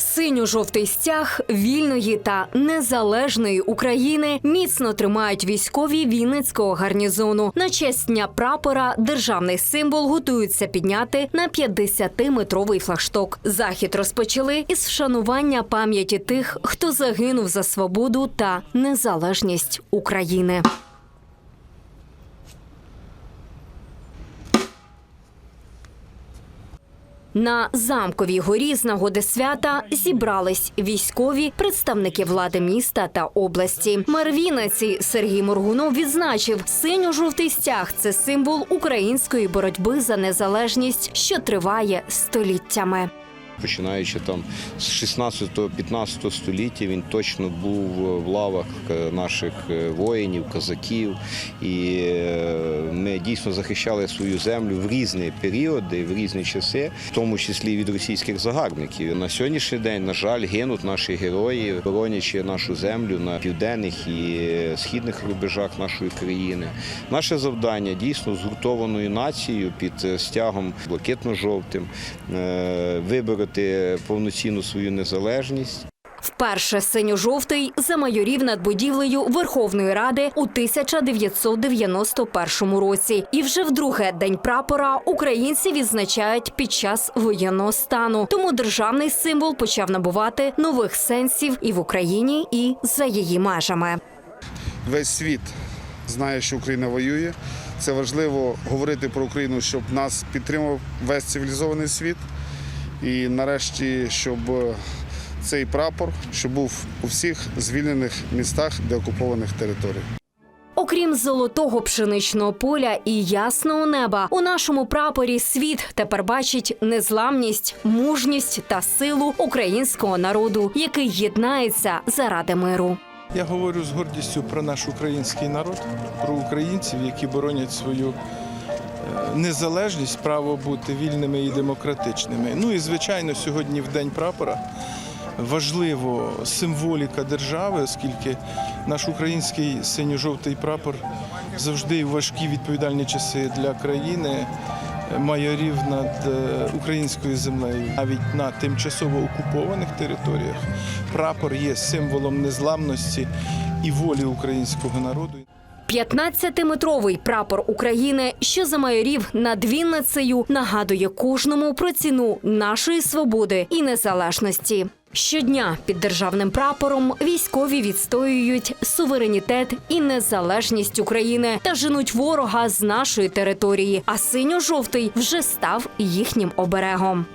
Синьо-жовтий стяг вільної та незалежної України міцно тримають військові Вінницького гарнізону. На честь дня прапора державний символ готуються підняти на 50-метровий флагшток. Захід розпочали із вшанування пам'яті тих, хто загинув за свободу та незалежність України. На замковій горі з нагоди свята зібрались військові представники влади міста та області. Мер Вінниці Сергій Моргунов відзначив, синьо-жовтий стяг це символ української боротьби за незалежність, що триває століттями. Починаючи там з 16-15 століття, він точно був в лавах е, наших е, воїнів, козаків, і е, ми дійсно захищали свою землю в різні періоди, в різні часи, в тому числі від російських загарбників. На сьогоднішній день, на жаль, гинуть наші герої, боронячи нашу землю на південних і східних рубежах нашої країни. Наше завдання дійсно згуртованою нацією під стягом блакитно-жовтим е, вибороти повноцінну свою незалежність. Вперше синьо-жовтий замайорів над будівлею Верховної Ради у 1991 році. І вже вдруге день прапора українці відзначають під час воєнного стану. Тому державний символ почав набувати нових сенсів і в Україні, і за її межами. весь світ знає, що Україна воює. Це важливо говорити про Україну, щоб нас підтримав весь цивілізований світ. І нарешті, щоб цей прапор щоб був у всіх звільнених містах деокупованих територій. Окрім золотого пшеничного поля і ясного неба, у нашому прапорі світ тепер бачить незламність, мужність та силу українського народу, який єднається заради миру. Я говорю з гордістю про наш український народ, про українців, які боронять свою е, незалежність, право бути вільними і демократичними. Ну і звичайно, сьогодні в день прапора важливо символіка держави, оскільки наш український синьо-жовтий прапор завжди в важкі відповідальні часи для країни. Майорів над е, українською землею, навіть на тимчасово окупованих територіях, прапор є символом незламності і волі українського народу. 15-метровий прапор України, що замайорів над Вінницею, нагадує кожному про ціну нашої свободи і незалежності. Щодня під державним прапором військові відстоюють суверенітет і незалежність України та женуть ворога з нашої території. А синьо-жовтий вже став їхнім оберегом.